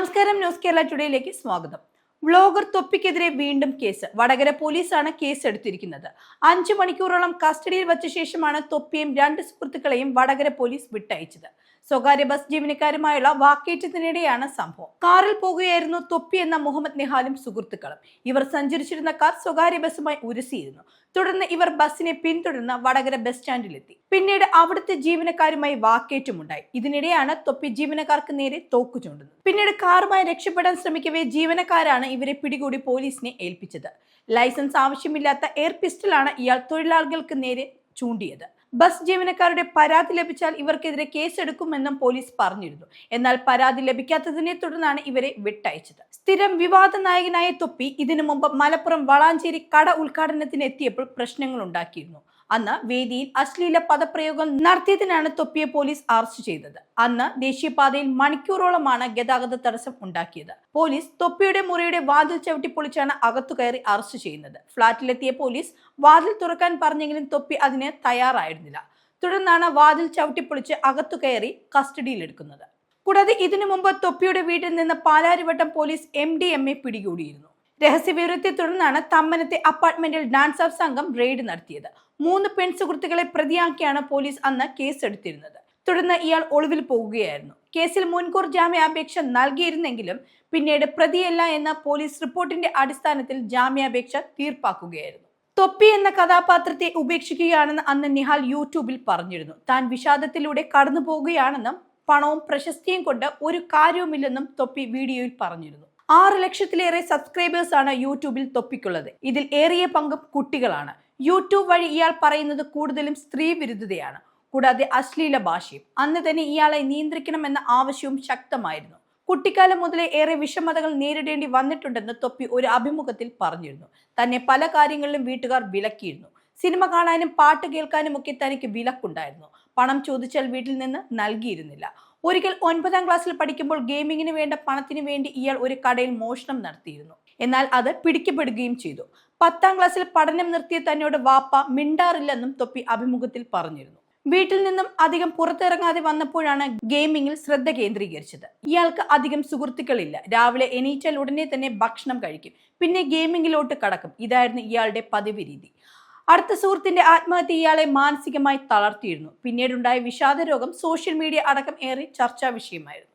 നമസ്കാരം ന്യൂസ് കേരള ടുഡേയിലേക്ക് സ്വാഗതം. വ്ളോഗർ തൊപ്പിക്കെതിരെ വീണ്ടും കേസ്. വടകര പോലീസാണ് കേസ് എടുത്തിരിക്കുന്നത് അഞ്ചു മണിക്കൂറോളം കസ്റ്റഡിയിൽ വച്ച ശേഷമാണ് തൊപ്പിയും രണ്ട് സുഹൃത്തുക്കളെയും വടകര പോലീസ് വിട്ടയച്ചത്. സ്വകാര്യ ബസ് ജീവനക്കാരുമായുള്ള വാക്കേറ്റത്തിനിടെയാണ് സംഭവം. കാറിൽ പോകുകയായിരുന്നു തൊപ്പി എന്ന മുഹമ്മദ് നിഹാലും സുഹൃത്തുക്കളും. ഇവർ സഞ്ചരിച്ചിരുന്ന കാർ സ്വകാര്യ ബസ്സുമായി ഉരസിയിരുന്നു. തുടർന്ന് ഇവർ ബസ്സിനെ പിന്തുടർന്ന് വടകര ബസ് സ്റ്റാൻഡിലെത്തി. പിന്നീട് അവിടുത്തെ ജീവനക്കാരുമായി വാക്കേറ്റമുണ്ടായി. ഇതിനിടെയാണ് തൊപ്പി ജീവനക്കാർക്ക് നേരെ തോക്കു ചൂണ്ടുന്നത്. പിന്നീട് കാറുമായി രക്ഷപ്പെടാൻ ശ്രമിക്കവേ ജീവനക്കാരാണ് ഇവരെ പിടികൂടി പോലീസിനെ ഏൽപ്പിച്ചത്. ലൈസൻസ് ആവശ്യമില്ലാത്ത എയർ പിസ്റ്റലാണ് ഇയാൾ തൊഴിലാളികൾക്ക് നേരെ ചൂണ്ടിയത്. ബസ് ജീവനക്കാരുടെ പരാതി ലഭിച്ചാൽ ഇവർക്കെതിരെ കേസെടുക്കുമെന്നും പോലീസ് പറഞ്ഞിരുന്നു. എന്നാൽ പരാതി ലഭിക്കാത്തതിനെ തുടർന്നാണ് ഇവരെ വിട്ടയച്ചത്. സ്ഥിരം വിവാദ നായകനായ തൊപ്പി ഇതിനു മുമ്പ് മലപ്പുറം വളാഞ്ചേരി കട ഉദ്ഘാടനത്തിന് എത്തിയപ്പോൾ പ്രശ്നങ്ങൾ ഉണ്ടാക്കിയിരുന്നു. അന്ന് വേദിയിൽ അശ്ലീല പദപ്രയോഗം നടത്തിയതിനാണ് തൊപ്പിയെ പോലീസ് അറസ്റ്റ് ചെയ്തത്. അന്ന് ദേശീയപാതയിൽ മണിക്കൂറോളമാണ് ഗതാഗത തടസ്സം ഉണ്ടാക്കിയത്. പോലീസ് തൊപ്പിയുടെ മുറിയുടെ വാതിൽ ചവിട്ടി പൊളിച്ചാണ് അകത്തു കയറി അറസ്റ്റ് ചെയ്യുന്നത്. ഫ്ളാറ്റിലെത്തിയ പോലീസ് വാതിൽ തുറക്കാൻ പറഞ്ഞെങ്കിലും തൊപ്പി അതിന് തയ്യാറായിരുന്നില്ല തുടർന്നാണ് വാതിൽ ചവിട്ടിപ്പൊളിച്ച് അകത്തു കയറി കസ്റ്റഡിയിലെടുക്കുന്നത്. കൂടാതെ ഇതിനു മുമ്പ് തൊപ്പിയുടെ വീട്ടിൽ നിന്ന് Palarivattom police M D M A പിടികൂടിയിരുന്നു. രഹസ്യവിവരത്തെ തുടർന്നാണ് തമ്മനത്തെ അപ്പാർട്ട്മെന്റിൽ ഡാൻസ് ഓഫ് സംഘം റെയ്ഡ് നടത്തിയത്. മൂന്ന് പെൺസുഹൃത്തുക്കളെ പ്രതിയാക്കിയാണ് പോലീസ് അന്ന് കേസെടുത്തിരുന്നത്. തുടർന്ന് ഇയാൾ ഒളിവിൽ പോകുകയായിരുന്നു. കേസിൽ മുൻകൂർ ജാമ്യാപേക്ഷ നൽകിയിരുന്നെങ്കിലും പിന്നീട് പ്രതിയല്ല എന്ന പോലീസ് റിപ്പോർട്ടിന്റെ അടിസ്ഥാനത്തിൽ ജാമ്യാപേക്ഷ തീർപ്പാക്കുകയായിരുന്നു. തൊപ്പി എന്ന കഥാപാത്രത്തെ ഉപേക്ഷിക്കുകയാണെന്ന് അന്ന് നിഹാൽ യൂട്യൂബിൽ പറഞ്ഞിരുന്നു. താൻ വിഷാദത്തിലൂടെ കടന്നു പോവുകയാണെന്നും പണവും പ്രശസ്തിയും കൊണ്ട് ഒരു കാര്യവുമില്ലെന്നും തൊപ്പി വീഡിയോയിൽ പറഞ്ഞിരുന്നു. ആറ് ലക്ഷത്തിലേറെ സബ്സ്ക്രൈബേഴ്സ് ആണ് യൂട്യൂബിൽ തൊപ്പിക്കുള്ളത്. ഇതിൽ ഏറിയ പങ്കും കുട്ടികളാണ്. യൂട്യൂബ് വഴി ഇയാൾ പറയുന്നത് കൂടുതലും സ്ത്രീ വിരുദ്ധതയാണ്. കൂടാതെ അശ്ലീല ഭാഷയും. അന്ന് തന്നെ ഇയാളെ നിയന്ത്രിക്കണമെന്ന ആവശ്യവും ശക്തമായിരുന്നു. കുട്ടിക്കാലം മുതലേ ഏറെ വിഷമതകൾ നേരിടേണ്ടി വന്നിട്ടുണ്ടെന്ന് തൊപ്പി ഒരു അഭിമുഖത്തിൽ പറഞ്ഞിരുന്നു. തന്നെ പല കാര്യങ്ങളിലും വീട്ടുകാർ വിലക്കിയിരുന്നു. സിനിമ കാണാനും പാട്ട് കേൾക്കാനും ഒക്കെ തനിക്ക് വിലക്കുണ്ടായിരുന്നു. പണം ചോദിച്ചാൽ വീട്ടിൽ നിന്ന് നൽകിയിരുന്നില്ല. ഒരിക്കൽ ഒൻപതാം ക്ലാസ്സിൽ പഠിക്കുമ്പോൾ ഗെയിമിങ്ങിന് വേണ്ട പണത്തിന് വേണ്ടി ഇയാൾ ഒരു കടയിൽ മോഷണം നടത്തിയിരുന്നു. എന്നാൽ അത് പിടിക്കപ്പെടുകയും ചെയ്തു. പത്താം ക്ലാസ്സിൽ പഠനം നിർത്തിയ തന്നോട് വാപ്പ മിണ്ടാറില്ലെന്നും തൊപ്പി അഭിമുഖത്തിൽ പറഞ്ഞിരുന്നു. വീട്ടിൽ നിന്നും അധികം പുറത്തിറങ്ങാതെ വന്നപ്പോഴാണ് ഗെയിമിങ്ങിൽ ശ്രദ്ധ കേന്ദ്രീകരിച്ചത്. ഇയാൾക്ക് അധികം സുഹൃത്തുക്കളില്ല. രാവിലെ എണീറ്റാൽ ഉടനെ തന്നെ ഭക്ഷണം കഴിക്കും. പിന്നെ ഗെയിമിങ്ങിലോട്ട് കടക്കും. ഇതായിരുന്നു ഇയാളുടെ പതിവ് രീതി. അടുത്ത സുഹൃത്തിന്റെ ആത്മഹത്യ ഇയാളെ മാനസികമായി തളർത്തിയിരുന്നു. പിന്നീടുണ്ടായ വിഷാദ രോഗം സോഷ്യൽ മീഡിയ അടക്കം ഏറെ ചർച്ചാ വിഷയമായിരുന്നു